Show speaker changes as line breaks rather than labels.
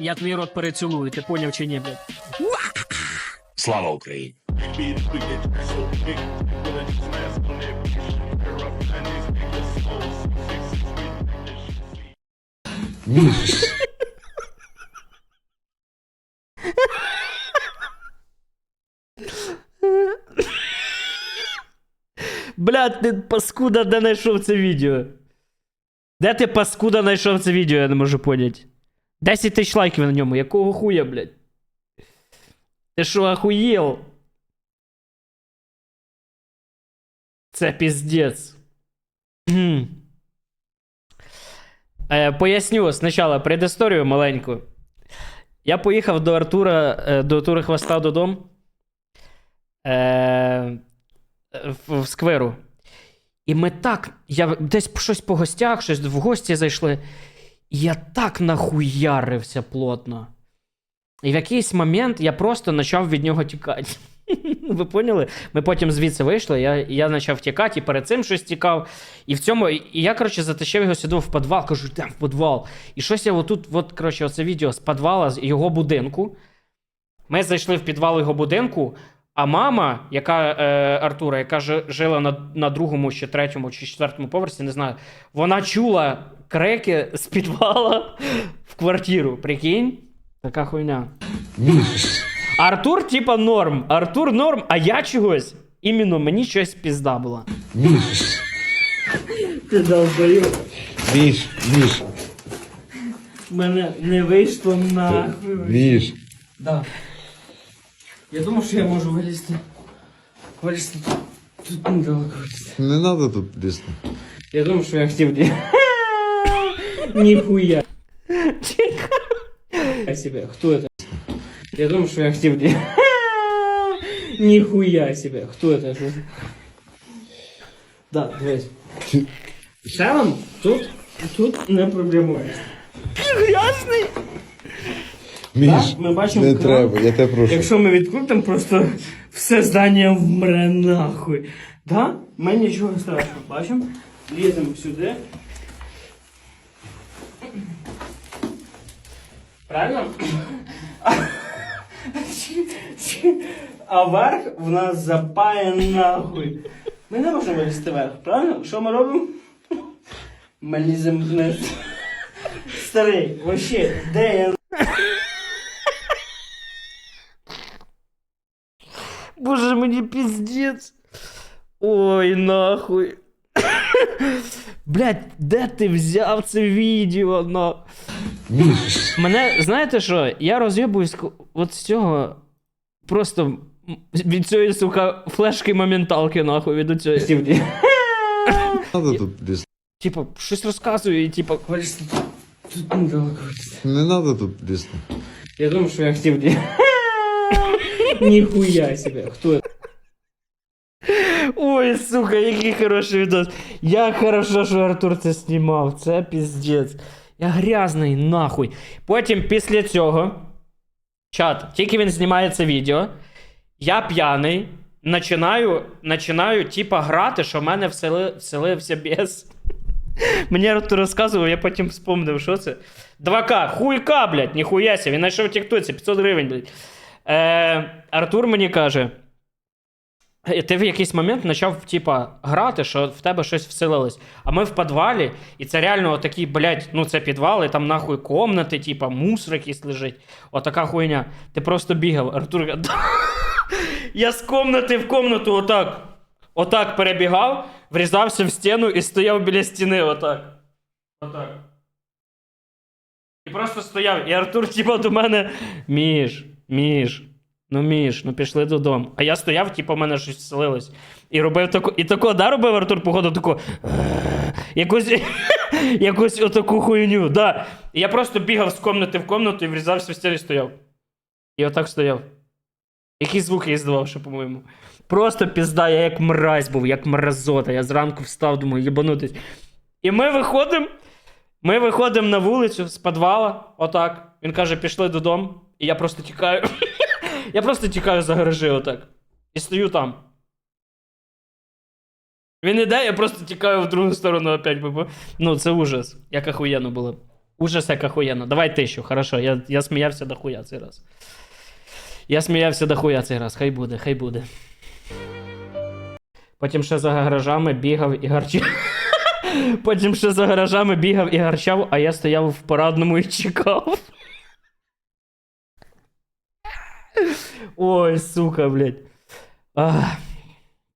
Я твій рот перецілую, ти поняв чи ні, блядь?
Слава Україні!
Блядь, ти паскуда де знайшов це відео? Де ти паскуда знайшов це відео, я не можу поняти. 10 тисяч лайків на ньому, якого хуя, блядь? Ти що, охуєл? Це піздець. Е, поясню спочатку предісторію маленьку. Я поїхав до Артура, е, до Артура Хвоста додому. Е, в, в скверу. І ми так. Я десь щось по гостях, щось в гості зайшли. Я так нахуярився плотно. І в якийсь момент я просто почав від нього тікати. Ви поняли? Ми потім звідси вийшли, я, я почав тікати, і перед цим щось тікав. І в цьому. І я, коротше, затащив його сюди в підвал, кажу, йдемо в підвал. І щось я отут, от, коротше, оце відео з підвала з його будинку. Ми зайшли в підвал його будинку, а мама, яка е, Артура, яка ж, жила на, на другому, чи третьому, чи четвертому поверсі, не знаю, вона чула крики з підвала в квартиру. Прикинь? Така хуйня. Артур, типа, норм. Артур норм, а я чогось. Іменно мені щось пізда була.
Ти долбою.
Міш, Міш,
Мене не вийшло нахуй.
Міш.
Да. Я думав, що я можу вилізти. Вилізти тут. Тут недалеко вилізти.
Не треба тут лізти.
Я думав, що я хотів де. Ніхуя. Я себе. Кто это? Я думал, что я хотел де. Нихуя себе. Кто это? Что Да, дивись. В целом, тут, тут не проблемує.
Грязний!
Міш,
Так, ми бачимо
не
кран.
треба, я тебе прошу.
Якщо ми відкрутимо, просто все здання вмре нахуй. Да? Ми нічого страшного. Бачимо? Ліземо сюди. Правильно? А верх в нас запає нахуй. Ми не можемо лізти вверх, правильно? Що ми робимо? Ми ліземо вниз. Старий, вообще, де я
мені піздець. Ой, нахуй. Блять, де ти взяв це відео? На? Мене, знаєте що? Я роз'єбуюсь от з цього. Просто від цієї, сука, флешки моменталки, нахуй, від цієї. Типа, щось розказую, і типа.
Тут, недалеко.
Не треба тут лізти.
Я думав, що я хотів. Ніхуя себе. Хто це?
Ой, сука, який хороший відос. Як хорошо, що Артур це знімав. Це піздець. Я грязний, нахуй. Потім після цього. Чат, тільки він знімає це відео. Я п'яний. Начинаю, начинаю, типа, грати, що в мене всели, вселився біс. Мені Артур розказував, я потім вспомнив, що це. 2К, хуйка, блядь, ніхуя ся, він знайшов в Тіктоці 500 гривень, блядь. Е, Артур мені каже. І ти в якийсь момент почав, типа, грати, що в тебе щось вселилось. А ми в підвалі, і це реально отакі, блядь, ну це підвали, там нахуй комнати, типа, мусор якийсь лежить. Отака хуйня. Ти просто бігав. Артур. Я з комнати в комнату отак. Отак перебігав, врізався в стіну і стояв біля стіни, отак. Отак. І просто стояв. І Артур, типа, до мене. Міш, Міш. Ну, Міш, ну пішли додому. А я стояв, типу, в мене щось вселилось. І робив таку. І тако, да, робив Артур, походу, таку. Якусь, якусь отаку хуйню, да. І я просто бігав з комнати в комнату і врізався в стіну і стояв. І отак стояв. Які звуки я здавав, ще, по-моєму. Просто пізда, я як мразь був, як мразота. Я зранку встав, думаю, єбанутись. І ми виходимо. Ми виходимо на вулицю з підвала, отак. Він каже, пішли додому. І я просто тікаю. я просто тікаю за гаражі, отак. І стою там. Він іде, я просто тікаю в другу сторону опять. бо- Ну, це ужас. Як охуєнно було. Ужас як охуєнно. Давай тисячу, хорошо. Я, я сміявся до хуя цей раз. Я сміявся до хуя цей раз. Хай буде, хай буде. Потім ще за гаражами бігав і гарчав. Потім ще за гаражами бігав і гарчав, а я стояв в парадному і чекав. Ой, сука, блядь. Ах.